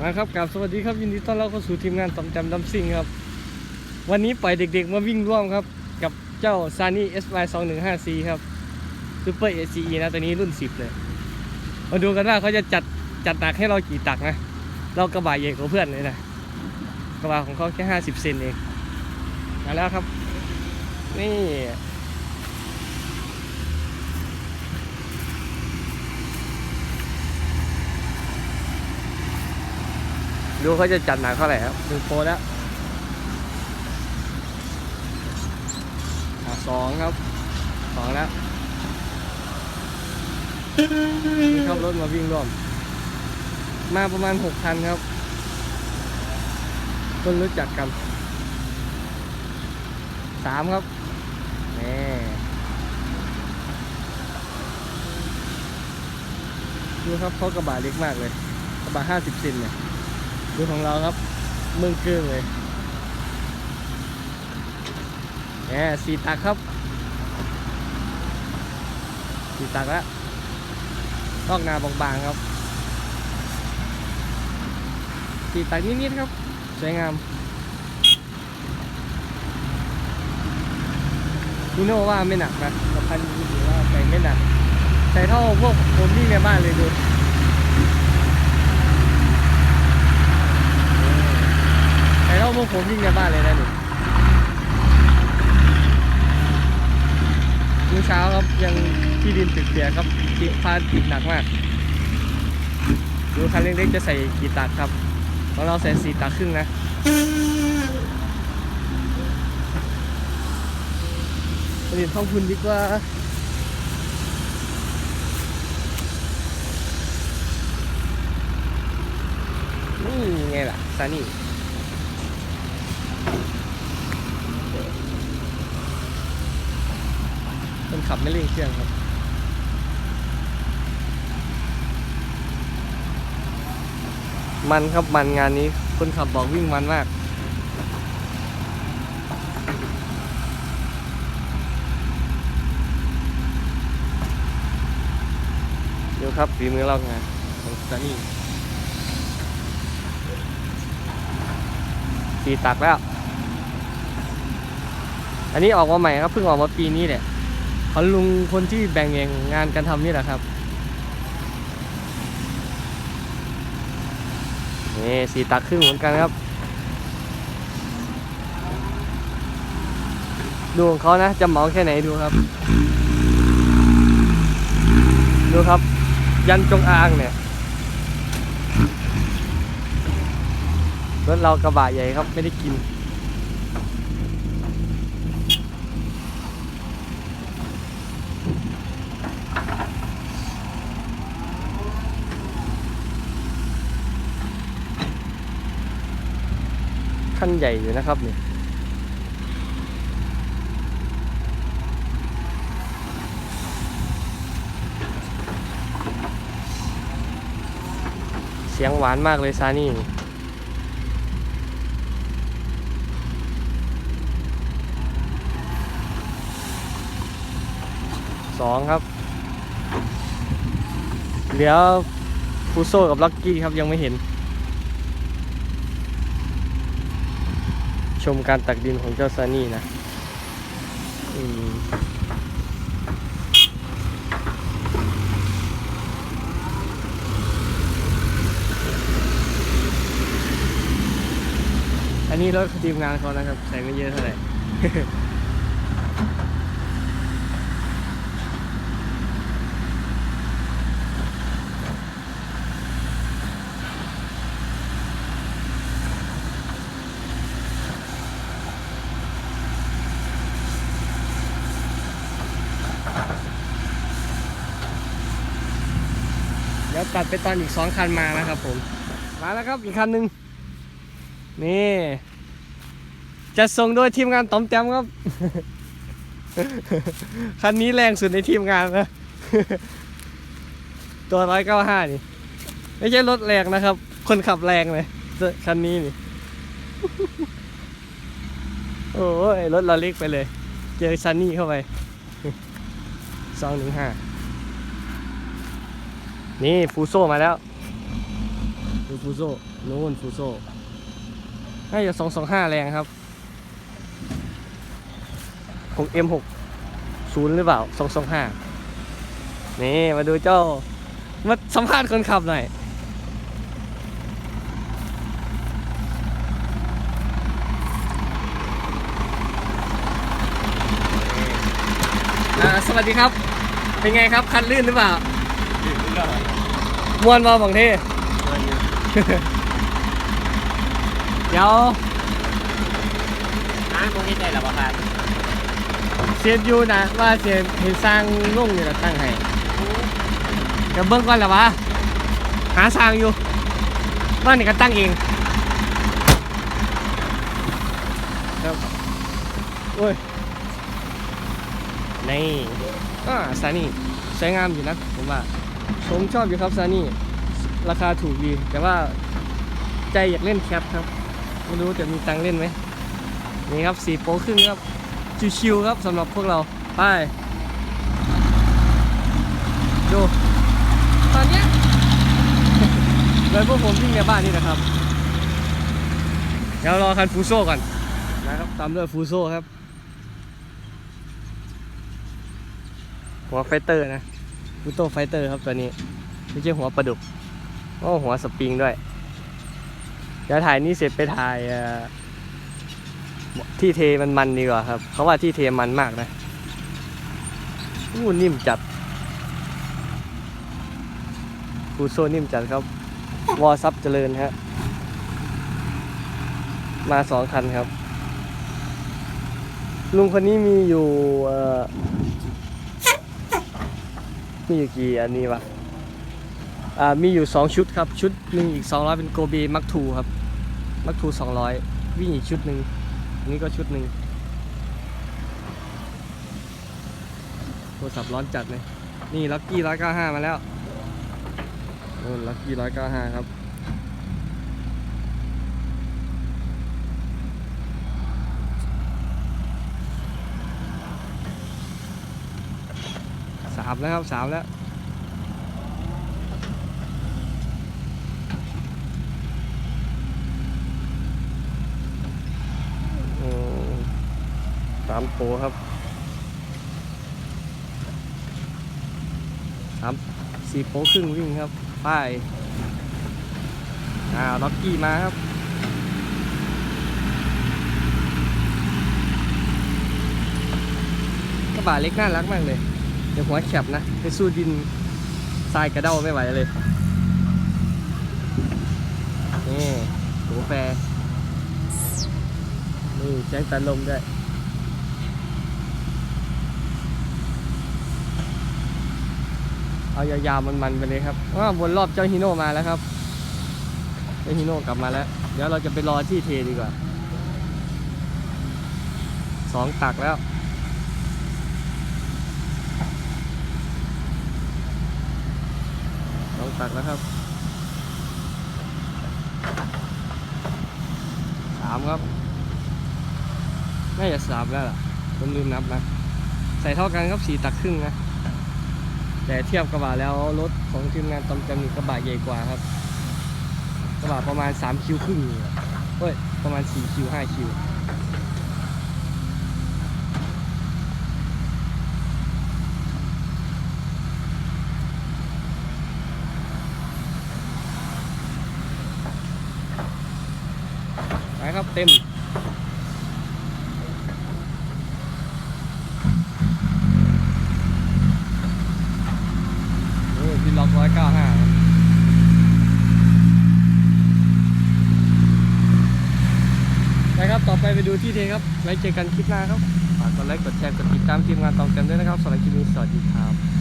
มาครับกราบสวัสดีครับยินดีต้อนรับเข้าสู่ทีมงานตอมจำดัมซิงครับ วันนี้ปล่อยเด็กๆมาวิ่งร่วมครับ กับเจ้า s u n n y SY 2 1 5 C ครับ Super ACE นะตัวนี้รุ่น 10 เลย มาดูกันว่าเขาจะจัดจัดตักให้เรากี่ตักนะ เรากระบะใหญ่กว่าเพื่อนเลยนะ กระบะของเขาแค่ 50 เซนเองมาแล้วครับ นี่ ดูเขาจะจัดหนักเท่าไหร่ครับหนึ่งโปรแล้วสองครับสองแล้วนี่ครับรถมาวิ่งร่วม มาประมาณหกคันครับ คนรู้จักกันสามครับแน่ดูครับเขากระบะเล็กมากเลย กระบะห้าสิบเซนเนี่ย ดูของเราครับมืองเกื้อเลยแหมสีตักครับสีตักแล้วลอกนาบางๆครับสีตักนิดๆครับ สวยงามนี่โน่ว่าไม่หนักนะกับพันนี้ถือว่าใส่ไม่หนัก ใส่เท่าพวกผมวิ่ในบ้านเลยดู แต่เรา พวกผมวิ่งในบ้านเลยนะหนูเมื่อเช้าครับยังที่ดินตึกเปียกครับติดพานติดหนักมากดูคันเล็กๆจะใส่กี่ตักครับของเราใส่สี่ตักครึ่งนะผลิตข้าวพุนดีกว่านี่ไงล่ะซานี่ คน ขับไม่เร่งเครื่องครับมันครับมันงานนี้คนขับบอกวิ่งมันมาก เดี๋ยวครับฝีมือเรางานของซานี่สีตักแล้ว อันนี้ออกมาใหม่ครับเพิ่งออกมาปีนี้แหละ เขาลุงคนที่แบ่งแยงงานการทำนี่แหละครับนี่สีตักครึ่งเหมือนกันครับ ดูของเขานะจะเหมาแค่ไหนดูครับ ดูครับ ยันจงอางเนี่ยรถเรากระบะใหญ่ครับไม่ได้กิน ขั้นใหญ่อยู่นะครับเนี่ยเสียงหวานมากเลยซานี่นี่สองครับ เหลือฟูโซกับล็อกกี้ครับยังไม่เห็น ชมการตักดินของเจ้าซานี่นะอันนี้รถทีมงานเขานะครับ ใส่ไม่เยอะเท่าไหร่ ดี๋ยวตัดไปตอนอีกสองคันมานะครับผม มาแล้วครับอีกคันหนึ่งนี่จะส่งโดยทีมงานตอมแต้มครับ คันนี้แรงสุดในทีมงานนะ ตัวร้อยเก้าห้านี่ ไม่ใช่รถแรงนะครับ คนขับแรงเลย คันนี้นี่ โอ้ยรถเราเล็กไปเลย เจอซันนี่เข้าไปสองหนึ่งห้า นี่ฟูโซมาแล้ว ดูฟูโซนู่นฟูโซน่าจะสองสองห้าแรงครับของ M6 ศูนย์หรือเปล่าสองสองห้านี่มาดูเจ้า มาสัมภาษณ์คนขับหน่อย อ่า สวัสดีครับ เป็นไงครับ คันลื่นหรือเปล่า มวนมาบางทีเดี๋ยวน้ำตรงนี้ได้หรอวะครับเสียอยู่นะว่าเสียให้สร้างลุ่งนี่แหละตั้งให้เดี๋ยวเบิ่งก่อนแหละวะหาสร้างอยู่บ้านนี่ก็ตั้งเองครับโอ้ยนี่อ่าซานี่ใช้งามอยู่นะผมว่า ผมชอบอยู่ครับซานี่ราคาถูกดี แต่ว่าใจอยากเล่นแคปครับ ไม่รู้จะมีตังเล่นไหมนี่ครับสี่โปรครึ่งครับ ชิวๆครับสำหรับพวกเรา ไป ดู ตอนเนี้ยเลยพวกผมวิ่งในบ้านนี่นะครับ เดี๋ยวรอคันฟูโซ่ก่อนนะครับตามด้วยฟูโซ่ครับหัวไฟเตอร์นะ ฟูโต้ไฟเตอร์ครับตัวนี้ ไม่ใช่หัวปลาดุกโอ้หัวสปริงด้วย เดี๋ยวถ่ายนี้เสร็จไปถ่ายที่เทมันมันดีกว่าครับ เขาว่าที่เทมันมากนะอู้นิ่มจัดฟูโซนิ่มจัดครับ วอซับเจริญฮะ มาสองคันครับ ลุงคนนี้มีอยู่ มีอยู่กี่อันนี้วะอ่ามีอยู่สองชุดครับ ชุดหนึ่งอีกสองร้อยเป็นโกเบมักทูครับมักทูสองร้อยวิ่งอีกชุดหนึ่งอันนี้ก็ชุดหนึ่งโทรศัพท์ร้อนจัดเลย นี่ลักกี้ร้อยเก้าห้ามาแล้วโอ้ลักกี้ร้อยเก้าห้าครับามแล้วครับสามแล้วสามโปรครับสามสี่โปครึ่งวิ่งครับป้ายอ่าล็อกกี้มาครับกระบะเล็กน่ารักมากเลย ดี๋ยวหัวแคบนะไปสู้ดินทรายกระเด้าไม่ไหวเลยนี่ตัวแฟนี่แจ้งตันลมด้วยเอายาวๆมันๆไปเลยครับว่าวนรอบเจ้าฮิโน่มาแล้วครับเจ้าฮิโน่กลับมาแล้ว เดี๋ยวเราจะไปรอที่เทดีกว่าสองตักแล้ว สองตักแล้วครับสามครับน่าจะสามแล้วล่ะผมลืมนับนะใส่เท่ากันครับสี่ตักครึ่งนะแต่เทียบกระบะแล้วรถของทีมงานตอมจำนีกระบะใหญ่กว่าครับ กระบะประมาณ3คิวครึ่งเฮ้ยประมาณ4คิว5คิว ไปครับ เต็มโอ้พี่ล็อกร้อยเก้าห้าไปครับ ต่อไปไปดูที่เทครับ ไว้เจอกันคลิปหน้าครับ ฝากกดไลค์ กดแชร์ กดติดตามทีมงานตองเต็มด้วยนะครับสำหรับคลิปนี้สวัสดีครับ